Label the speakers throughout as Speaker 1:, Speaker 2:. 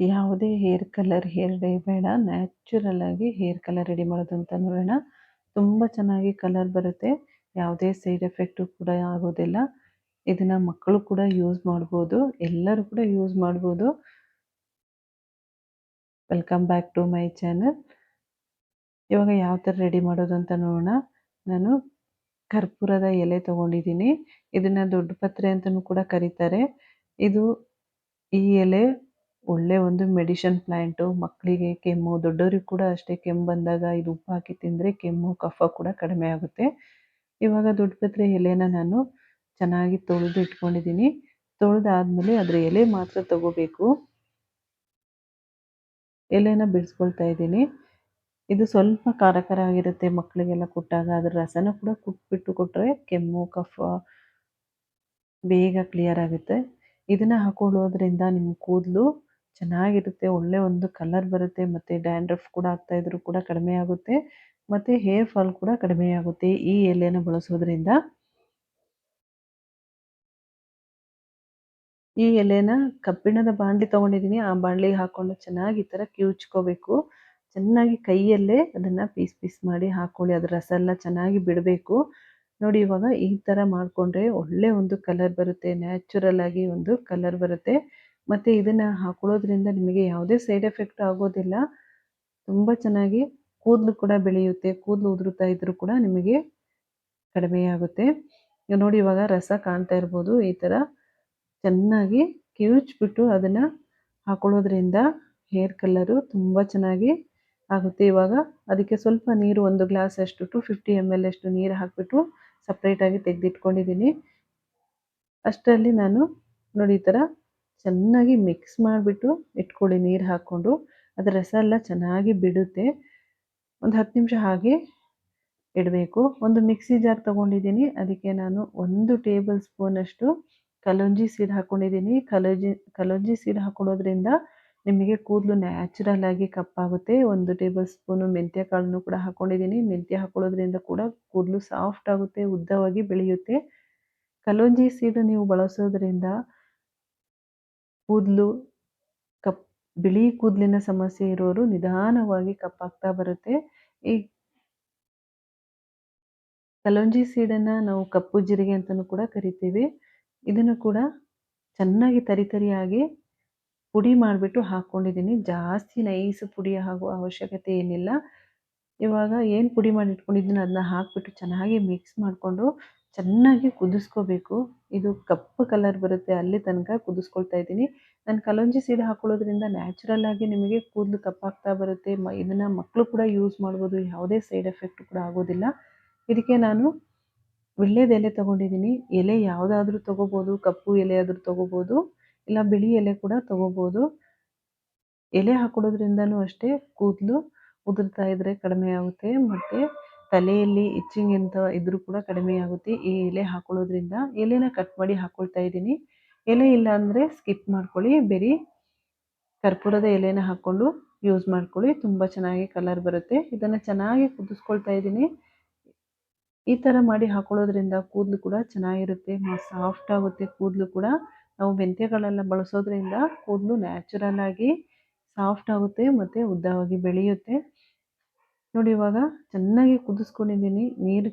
Speaker 1: ಯಾವುದೇ hair colour, hair dye ಬೇಡ, natural ಆಗಿ ಹೇರ್ ಕಲರ್ ರೆಡಿ ಮಾಡೋದು ಅಂತ ನೋಡೋಣ. ತುಂಬ ಚೆನ್ನಾಗಿ ಕಲರ್ ಬರುತ್ತೆ. ಯಾವುದೇ ಸೈಡ್ ಎಫೆಕ್ಟು ಕೂಡ ಆಗೋದಿಲ್ಲ. ಇದನ್ನ ಮಕ್ಕಳು ಕೂಡ ಯೂಸ್ ಮಾಡ್ಬೋದು. ಎಲ್ಲರೂ ಕೂಡ ಯೂಸ್ ಮಾಡ್ಬೋದು. Welcome back to my channel. ಇವಾಗ ಯಾವ ಥರ ರೆಡಿ ಮಾಡೋದು ಅಂತ ನೋಡೋಣ. ನಾನು ಕರ್ಪೂರದ ಎಲೆ ತಗೊಂಡಿದ್ದೀನಿ. ಇದನ್ನ ದೊಡ್ಡ ಪತ್ರೆ ಅಂತಲೂ ಕೂಡ ಕರೀತಾರೆ. ಇದು ಈ ಎಲೆ ಒಳ್ಳೆ ಒಂದು ಮೆಡಿಷನ್ ಪ್ಲ್ಯಾಂಟು ಮಕ್ಕಳಿಗೆ ಕೆಮ್ಮು, ದೊಡ್ಡವ್ರಿಗೆ ಕೂಡ ಅಷ್ಟೇ ಕೆಮ್ಮು ಬಂದಾಗ ಇದು ಉಪ್ಪು ಹಾಕಿ ತಿಂದರೆ ಕೆಮ್ಮು, ಕಫ ಕೂಡ ಕಡಿಮೆ ಆಗುತ್ತೆ. ಇವಾಗ ದೊಡ್ಡಪತ್ರೆ ಎಲೆನ ನಾನು ಚೆನ್ನಾಗಿ ತೊಳೆದು ಇಟ್ಕೊಂಡಿದ್ದೀನಿ. ತೊಳೆದಾದ್ಮೇಲೆ ಅದರ ಎಲೆ ಮಾತ್ರ ತಗೋಬೇಕು. ಎಲೆನ ಬಿಡಿಸ್ಕೊಳ್ತಾ ಇದ್ದೀನಿ. ಇದು ಸ್ವಲ್ಪ ಕಾರಕರ ಆಗಿರುತ್ತೆ ಮಕ್ಕಳಿಗೆಲ್ಲ ಕೊಟ್ಟಾಗ ಅದರ ರಸನ ಕೂಡ ಕುಟ್ಬಿಟ್ಟು ಕೊಟ್ಟರೆ ಕೆಮ್ಮು, ಕಫ ಬೇಗ ಕ್ಲಿಯರ್ ಆಗುತ್ತೆ. ಇದನ್ನು ಹಾಕೊಳ್ಳೋದ್ರಿಂದ ನಿಮ್ಮ ಕೂದಲು ಚೆನ್ನಾಗಿರುತ್ತೆ, ಒಳ್ಳೆ ಒಂದು ಕಲರ್ ಬರುತ್ತೆ, ಮತ್ತು ಡ್ಯಾಂಡ್ರಫ್ ಕೂಡ ಆಗ್ತಾ ಇದ್ರೂ ಕೂಡ ಕಡಿಮೆ ಆಗುತ್ತೆ, ಮತ್ತು ಹೇರ್ ಫಾಲ್ ಕೂಡ ಕಡಿಮೆ ಆಗುತ್ತೆ ಈ ಎಲೆನ ಬಳಸೋದ್ರಿಂದ. ಈ ಎಲೆನ ಕಬ್ಬಿಣದ ಬಾಣಲಿ ತಗೊಂಡಿದ್ದೀನಿ ಆ ಬಾಣಲಿಗೆ ಹಾಕೊಂಡು ಚೆನ್ನಾಗಿ ಈ ಥರ ಕಿವುಚ್ಕೋಬೇಕು. ಚೆನ್ನಾಗಿ ಕೈಯಲ್ಲೇ ಅದನ್ನು ಪೀಸ್ ಪೀಸ್ ಮಾಡಿ ಹಾಕೊಳ್ಳಿ ಅದರ ರಸ ಎಲ್ಲ ಚೆನ್ನಾಗಿ ಬಿಡಬೇಕು. ನೋಡಿ ಇವಾಗ ಈ ಥರ ಮಾಡಿಕೊಂಡ್ರೆ ಒಳ್ಳೆ ಒಂದು ಕಲರ್ ಬರುತ್ತೆ ನ್ಯಾಚುರಲ್ ಆಗಿ ಒಂದು ಕಲರ್ ಬರುತ್ತೆ. ಮತ್ತು ಇದನ್ನು ಹಾಕೊಳ್ಳೋದ್ರಿಂದ ನಿಮಗೆ ಯಾವುದೇ ಸೈಡ್ ಎಫೆಕ್ಟ್ ಆಗೋದಿಲ್ಲ. ತುಂಬ ಚೆನ್ನಾಗಿ ಕೂದಲು ಕೂಡ ಬೆಳೆಯುತ್ತೆ. ಕೂದಲು ಉದುರುತ್ತಾ ಇದ್ದರೂ ಕೂಡ ನಿಮಗೆ ಕಡಿಮೆಯಾಗುತ್ತೆ. ನೋಡಿ, ಇವಾಗ ರಸ ಕಾಣ್ತಾ ಇರ್ಬೋದು. ಈ ಥರ ಚೆನ್ನಾಗಿ ಕಿವುಚ್ಬಿಟ್ಟು ಅದನ್ನು ಹಾಕೊಳ್ಳೋದ್ರಿಂದ ಹೇರ್ ಕಲರು ತುಂಬ ಚೆನ್ನಾಗಿ ಆಗುತ್ತೆ. ಇವಾಗ ಅದಕ್ಕೆ ಸ್ವಲ್ಪ ನೀರು, ಒಂದು ಗ್ಲಾಸ್ ಅಷ್ಟು ಟು ಫಿಫ್ಟಿ ಎಂ ಎಲ್ ಅಷ್ಟು ನೀರು ಹಾಕಿಬಿಟ್ಟು ಸಪ್ರೇಟಾಗಿ ತೆಗೆದಿಟ್ಕೊಂಡಿದ್ದೀನಿ. ಅಷ್ಟರಲ್ಲಿ ನಾನು ನೋಡಿ, ಈ ಥರ ಚೆನ್ನಾಗಿ ಮಿಕ್ಸ್ ಮಾಡಿಬಿಟ್ಟು ಇಟ್ಕೊಳ್ಳಿ ನೀರು ಹಾಕ್ಕೊಂಡು. ಅದರ ರಸ ಎಲ್ಲ ಚೆನ್ನಾಗಿ ಬಿಡುತ್ತೆ. ಒಂದು ಹತ್ತು ನಿಮಿಷ ಹಾಗೆ ಇಡಬೇಕು. ಒಂದು ಮಿಕ್ಸಿ ಜಾರ್ ತೊಗೊಂಡಿದ್ದೀನಿ. ಅದಕ್ಕೆ ನಾನು ಒಂದು ಟೇಬಲ್ ಸ್ಪೂನಷ್ಟು ಕಲೊಂಜಿ ಸೀಡ್ ಹಾಕ್ಕೊಂಡಿದ್ದೀನಿ ಕಲೋಜಿ, ಕಲೋಂಜಿ ಸೀಡ್ ಹಾಕೊಳ್ಳೋದ್ರಿಂದ ನಿಮಗೆ ಕೂದಲು ನ್ಯಾಚುರಲ್ ಆಗಿ ಕಪ್ಪಾಗುತ್ತೆ ಒಂದು ಟೇಬಲ್ ಸ್ಪೂನು ಮೆಂತ್ಯ ಕಾಳನ್ನು ಕೂಡ ಹಾಕ್ಕೊಂಡಿದ್ದೀನಿ ಮೆಂತ್ಯ ಹಾಕೊಳ್ಳೋದ್ರಿಂದ ಕೂಡ ಕೂದಲು ಸಾಫ್ಟ್ ಆಗುತ್ತೆ, ಉದ್ದವಾಗಿ ಬೆಳೆಯುತ್ತೆ. ಕಲೋಂಜಿ ಸೀಡು ನೀವು ಬಳಸೋದ್ರಿಂದ ಕೂದಲು ಕಪ್, ಬಿಳಿ ಕೂದಲಿನ ಸಮಸ್ಯೆ ಇರೋರು ನಿಧಾನವಾಗಿ ಕಪ್ಪಾಗ್ತಾ ಬರುತ್ತೆ. ಈ ಕಲೋಂಜಿ ಸೀಡನ್ನು ನಾವು ಕಪ್ಪು ಜೀರಿಗೆ ಅಂತಲೂ ಕೂಡ ಕರಿತೀವಿ. ಇದನ್ನು ಕೂಡ ಚೆನ್ನಾಗಿ ತರಿತರಿಯಾಗಿ ಪುಡಿ ಮಾಡಿಬಿಟ್ಟು ಹಾಕ್ಕೊಂಡಿದ್ದೀನಿ. ಜಾಸ್ತಿ ನೈಸ್ ಪುಡಿ ಆಗುವ ಅವಶ್ಯಕತೆ ಏನಿಲ್ಲ. ಇವಾಗ ಏನು ಪುಡಿ ಮಾಡಿ ಇಟ್ಕೊಂಡಿದ್ದೀನಿ ಅದನ್ನ ಹಾಕಿಬಿಟ್ಟು ಚೆನ್ನಾಗಿ ಮಿಕ್ಸ್ ಮಾಡಿಕೊಂಡು ಚೆನ್ನಾಗಿ ಕುದಿಸ್ಕೋಬೇಕು. ಇದು ಕಪ್ಪು ಕಲರ್ ಬರುತ್ತೆ, ಅಲ್ಲಿ ತನಕ ಕುದಿಸ್ಕೊಳ್ತಾ ಇದ್ದೀನಿ. ನಾನು ಕಲೊಂಜಿ ಸೀಡ್ ಹಾಕೊಳ್ಳೋದ್ರಿಂದ ನ್ಯಾಚುರಲ್ ಆಗಿ ನಿಮಗೆ ಕೂದಲು ಕಪ್ಪಾಗ್ತಾ ಬರುತ್ತೆ. ಮ, ಇದನ್ನು ಮಕ್ಕಳು ಕೂಡ ಯೂಸ್ ಮಾಡ್ಬೋದು, ಯಾವುದೇ ಸೈಡ್ ಎಫೆಕ್ಟ್ ಕೂಡ ಆಗೋದಿಲ್ಲ. ಇದಕ್ಕೆ ನಾನು ವಿಳ್ಯದ ಎಲೆ ತೊಗೊಂಡಿದ್ದೀನಿ. ಎಲೆ ಯಾವುದಾದ್ರೂ ತೊಗೋಬೋದು, ಕಪ್ಪು ಎಲೆ ಆದರೂ ತೊಗೋಬೋದು, ಇಲ್ಲ ಬಿಳಿ ಎಲೆ ಕೂಡ ತೊಗೋಬೋದು. ಎಲೆ ಹಾಕೊಳ್ಳೋದ್ರಿಂದನೂ ಅಷ್ಟೇ ಕೂದಲು ಉದುರ್ತಾ ಇದ್ದರೆ ಕಡಿಮೆ ಆಗುತ್ತೆ. ಮತ್ತು ತಲೆಯಲ್ಲಿ ಇಚ್ಚಿಂಗ್ ಅಂತ ಇದ್ರೂ ಕೂಡ ಕಡಿಮೆ ಆಗುತ್ತೆ. ಈ ಎಲೆ ಹಾಕೊಳ್ಳೋದ್ರಿಂದ ಎಲೆನ ಕಟ್ ಮಾಡಿ ಹಾಕ್ಕೊಳ್ತಾ ಇದ್ದೀನಿ. ಎಲೆ ಇಲ್ಲ ಅಂದರೆ ಸ್ಕಿಪ್ ಮಾಡ್ಕೊಳ್ಳಿ. ಬರೀ ಕರ್ಪೂರದ ಎಲೆನ ಹಾಕ್ಕೊಂಡು ಯೂಸ್ ಮಾಡ್ಕೊಳ್ಳಿ. ತುಂಬ ಚೆನ್ನಾಗಿ ಕಲರ್ ಬರುತ್ತೆ. ಇದನ್ನು ಚೆನ್ನಾಗಿ ಕುದಿಸ್ಕೊಳ್ತಾ ಇದ್ದೀನಿ. ಈ ಥರ ಮಾಡಿ ಹಾಕೊಳ್ಳೋದ್ರಿಂದ ಕೂದಲು ಕೂಡ ಚೆನ್ನಾಗಿರುತ್ತೆ. ಸಾಫ್ಟ್ ಆಗುತ್ತೆ ಕೂದಲು ಕೂಡ. ನಾವು ಮೆಂತ್ಯಗಳೆಲ್ಲ ಬಳಸೋದ್ರಿಂದ ಕೂದಲು ನ್ಯಾಚುರಲ್ ಆಗಿ ಸಾಫ್ಟ್ ಆಗುತ್ತೆ ಮತ್ತು ಉದ್ದವಾಗಿ ಬೆಳೆಯುತ್ತೆ. ನೋಡಿ ಇವಾಗ ಚೆನ್ನಾಗಿ ಕುದಿಸ್ಕೊಂಡಿದ್ದೀನಿ. ನೀರು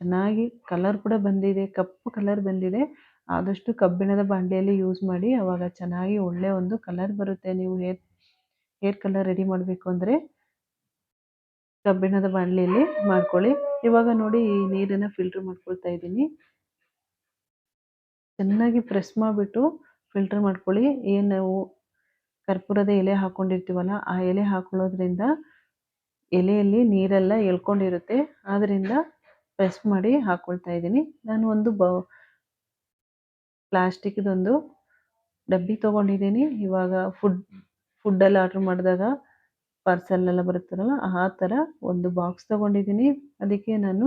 Speaker 1: ಚೆನ್ನಾಗಿ ಕಲರ್ ಕೂಡ ಬಂದಿದೆ, ಕಪ್ಪು ಕಲರ್ ಬಂದಿದೆ. ಆದಷ್ಟು ಕಬ್ಬಿಣದ ಬಾಂಡೆಯಲ್ಲಿ ಯೂಸ್ ಮಾಡಿ, ಅವಾಗ ಚೆನ್ನಾಗಿ ಒಳ್ಳೆಯ ಒಂದು ಕಲರ್ ಬರುತ್ತೆ. ನೀವು ಹೇರ್ ಹೇರ್ ಕಲರ್ ರೆಡಿ ಮಾಡಬೇಕು ಅಂದರೆ ಕಬ್ಬಿಣದ ಬಾಣಲೆಯಲ್ಲಿ ಮಾಡ್ಕೊಳ್ಳಿ. ಇವಾಗ ನೋಡಿ ಈ ನೀರನ್ನು ಫಿಲ್ಟರ್ ಮಾಡ್ಕೊಳ್ತಾ ಇದ್ದೀನಿ. ಚೆನ್ನಾಗಿ ಪ್ರೆಸ್ ಮಾಡಿಬಿಟ್ಟು ಫಿಲ್ಟರ್ ಮಾಡ್ಕೊಳ್ಳಿ. ಏನು ನಾವು ಕರ್ಪೂರದ ಎಲೆ ಹಾಕ್ಕೊಂಡಿರ್ತೀವಲ್ಲ ಆ ಎಲೆ ಹಾಕೊಳ್ಳೋದ್ರಿಂದ ಎಲೆಯಲ್ಲಿ ನೀರೆಲ್ಲ ಎಳ್ಕೊಂಡಿರುತ್ತೆ. ಆದ್ದರಿಂದ ಪ್ರೆಸ್ ಮಾಡಿ ಹಾಕ್ಕೊಳ್ತಾ ಇದ್ದೀನಿ. ನಾನು ಒಂದು ಬ, ಪ್ಲಾಸ್ಟಿಕ್ದೊಂದು ಡಬ್ಬಿ ತೊಗೊಂಡಿದ್ದೀನಿ. ಇವಾಗ ಫುಡ್ ಫುಡ್ಡೆಲ್ಲ ಆರ್ಡ್ರ್ ಮಾಡಿದಾಗ ಪಾರ್ಸೆಲ್ಲೆಲ್ಲ ಬರುತ್ತಲ್ಲ ಆ ಥರ ಒಂದು ಬಾಕ್ಸ್ ತೊಗೊಂಡಿದ್ದೀನಿ. ಅದಕ್ಕೆ ನಾನು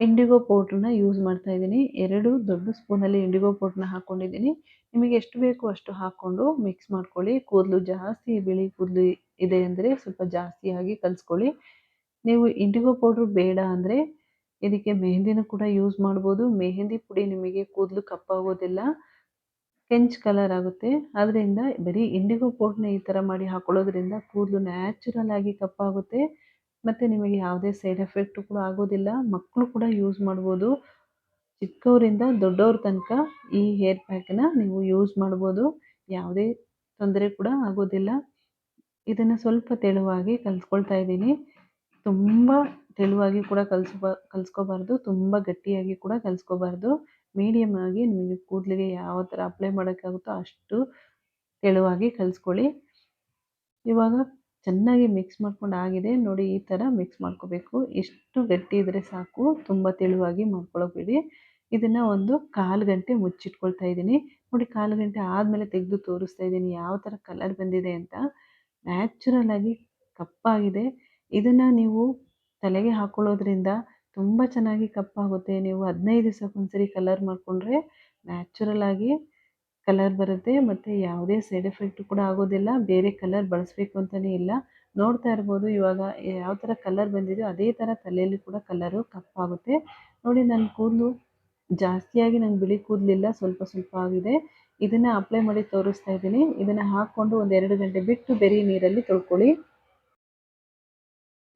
Speaker 1: ಇಂಡಿಗೋ ಪೌಡ್ರನ್ನ ಯೂಸ್ ಮಾಡ್ತಾ ಇದ್ದೀನಿ. ಎರಡು ದೊಡ್ಡ ಸ್ಪೂನಲ್ಲಿ ಇಂಡಿಗೋ ಪೌಡ್ರನ್ನ ಹಾಕ್ಕೊಂಡಿದ್ದೀನಿ ನಿಮಗೆ ಎಷ್ಟು ಬೇಕು ಅಷ್ಟು ಹಾಕ್ಕೊಂಡು ಮಿಕ್ಸ್ ಮಾಡ್ಕೊಳ್ಳಿ. ಕೂದಲು ಜಾಸ್ತಿ, ಬಿಳಿ ಕೂದಲು ಇದೆ ಅಂದರೆ ಸ್ವಲ್ಪ ಜಾಸ್ತಿಯಾಗಿ ಕಲಿಸ್ಕೊಳ್ಳಿ. ನೀವು ಇಂಡಿಗೋ ಪೌಡ್ರ್ ಬೇಡ ಅಂದರೆ ಇದಕ್ಕೆ ಮೆಹಂದಿನ ಕೂಡ ಯೂಸ್ ಮಾಡ್ಬೋದು. ಮೆಹಂದಿ ಪುಡಿ ನಿಮಗೆ ಕೂದಲು ಕಪ್ಪಾಗೋದಿಲ್ಲ ಕೆಂಚ್ ಕಲರ್ ಆಗುತ್ತೆ. ಅದರಿಂದ ಬರೀ ಇಂಡಿಗೋ ಪೌಡ್ರನ್ನ ಈ ಥರ ಮಾಡಿ ಹಾಕೊಳ್ಳೋದ್ರಿಂದ ಕೂದಲು ನ್ಯಾಚುರಲ್ ಆಗಿ ಕಪ್ಪಾಗುತ್ತೆ ಮತ್ತು ನಿಮಗೆ ಯಾವುದೇ ಸೈಡ್ ಎಫೆಕ್ಟು ಕೂಡ ಆಗೋದಿಲ್ಲ. ಮಕ್ಕಳು ಕೂಡ ಯೂಸ್ ಮಾಡ್ಬೋದು. ಚಿಕ್ಕವರಿಂದ ದೊಡ್ಡವ್ರ ತನಕ ಈ ಹೇರ್ ಪ್ಯಾಕನ್ನ ನೀವು ಯೂಸ್ ಮಾಡ್ಬೋದು. ಯಾವುದೇ ತೊಂದರೆ ಕೂಡ ಆಗೋದಿಲ್ಲ. ಇದನ್ನು ಸ್ವಲ್ಪ ತೆಳುವಾಗಿ ಕಲಿಸ್ಕೊಳ್ತಾ ಇದ್ದೀನಿ. ತುಂಬ ತೆಳುವಾಗಿ ಕೂಡ ಕಲಿಸ್ಬಾ, ಕಲಿಸ್ಕೋಬಾರ್ದು. ತುಂಬ ಗಟ್ಟಿಯಾಗಿ ಕೂಡ ಕಲಿಸ್ಕೋಬಾರ್ದು. ಮೀಡಿಯಮ್ ಆಗಿ ನಿಮಗೆ ಕೂದಲಿಗೆ ಯಾವ ಥರ ಅಪ್ಲೈ ಮಾಡೋಕ್ಕಾಗುತ್ತೋ ಅಷ್ಟು ತೆಳುವಾಗಿ ಕಲಿಸ್ಕೊಳ್ಳಿ. ಇವಾಗ ಚೆನ್ನಾಗಿ ಮಿಕ್ಸ್ ಮಾಡ್ಕೊಂಡು ಆಗಿದೆ. ನೋಡಿ ಈ ಥರ ಮಿಕ್ಸ್ ಮಾಡ್ಕೋಬೇಕು. ಎಷ್ಟು ಗಟ್ಟಿ ಇದ್ದರೆ ಸಾಕು. ತುಂಬ ತೆಳುವಾಗಿ ಮಾಡ್ಕೊಳ್ಳೋಬೇಡಿ ಇದನ್ನು ಒಂದು ಕಾಲು ಗಂಟೆ ಮುಚ್ಚಿಟ್ಕೊಳ್ತಾ ಇದ್ದೀನಿ. ನೋಡಿ ಕಾಲು ಗಂಟೆ ಆದಮೇಲೆ ತೆಗೆದು ತೋರಿಸ್ತಾ ಇದ್ದೀನಿ. ಯಾವ ಥರ ಕಲರ್ ಬಂದಿದೆ ಅಂತ. ನ್ಯಾಚುರಲ್ ಆಗಿ ಕಪ್ಪಾಗಿದೆ. ಇದನ್ನು ನೀವು ತಲೆಗೆ ಹಾಕ್ಕೊಳ್ಳೋದ್ರಿಂದ ತುಂಬ ಚೆನ್ನಾಗಿ ಕಪ್ಪಾಗುತ್ತೆ. ನೀವು ಹದಿನೈದು ದಿವಸಕ್ಕೊಂದ್ಸರಿ ಕಲರ್ ಮಾಡಿಕೊಂಡ್ರೆ ನ್ಯಾಚುರಲ್ ಆಗಿ ಕಲರ್ ಬರುತ್ತೆ. ಮತ್ತು ಯಾವುದೇ ಸೈಡ್ ಎಫೆಕ್ಟ್ ಕೂಡ ಆಗೋದಿಲ್ಲ. ಬೇರೆ ಕಲರ್ ಬಳಸಬೇಕು ಅಂತಲೇ ಇಲ್ಲ. ನೋಡ್ತಾ ಇರ್ಬೋದು, ಇವಾಗ ಯಾವ ಥರ ಕಲರ್ ಬಂದಿದೆಯೋ ಅದೇ ಥರ ತಲೆಯಲ್ಲಿ ಕೂಡ ಕಲರು ಕಪ್ಪಾಗುತ್ತೆ. ನೋಡಿ ನನ್ನ ಕೂದಲು ಜಾಸ್ತಿಯಾಗಿ ನಂಗೆ ಬಿಳಿ ಕೂದಲಿಲ್ಲ, ಸ್ವಲ್ಪ ಸ್ವಲ್ಪ ಆಗಿದೆ. ಇದನ್ನು ಅಪ್ಲೈ ಮಾಡಿ ತೋರಿಸ್ತಾ ಇದ್ದೀನಿ. ಇದನ್ನು ಹಾಕ್ಕೊಂಡು ಒಂದು ಎರಡು ಗಂಟೆ ಬಿಟ್ಟು ಬೆರಿ ನೀರಲ್ಲಿ ತೊಳ್ಕೊಳ್ಳಿ.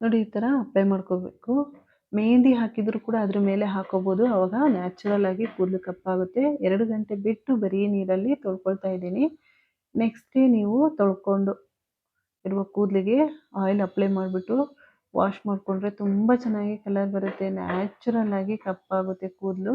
Speaker 1: ನೋಡಿ, ಈ ಥರ ಅಪ್ಲೈ ಮಾಡ್ಕೋಬೇಕು. ಮೆಹಂದಿ ಹಾಕಿದರೂ ಕೂಡ ಅದ್ರ ಮೇಲೆ ಹಾಕೋಬೋದು. ಅವಾಗ ನ್ಯಾಚುರಲ್ ಆಗಿ ಕೂದಲು ಕಪ್ಪಾಗುತ್ತೆ. ಎರಡು ಗಂಟೆ ಬಿಟ್ಟು ಬರೀ ನೀರಲ್ಲಿ ತೊಳ್ಕೊಳ್ತಾ ಇದ್ದೀನಿ. ನೆಕ್ಸ್ಟ್ ಡೇ ನೀವು ತೊಳ್ಕೊಂಡು ಇರುವ ಕೂದಲಿಗೆ ಆಯಿಲ್ ಅಪ್ಲೈ ಮಾಡಿಬಿಟ್ಟು ವಾಶ್ ಮಾಡಿಕೊಂಡ್ರೆ ತುಂಬ ಚೆನ್ನಾಗಿ ಕಲರ್ ಬರುತ್ತೆ. ನ್ಯಾಚುರಲ್ ಆಗಿ ಕಪ್ಪಾಗುತ್ತೆ ಕೂದಲು.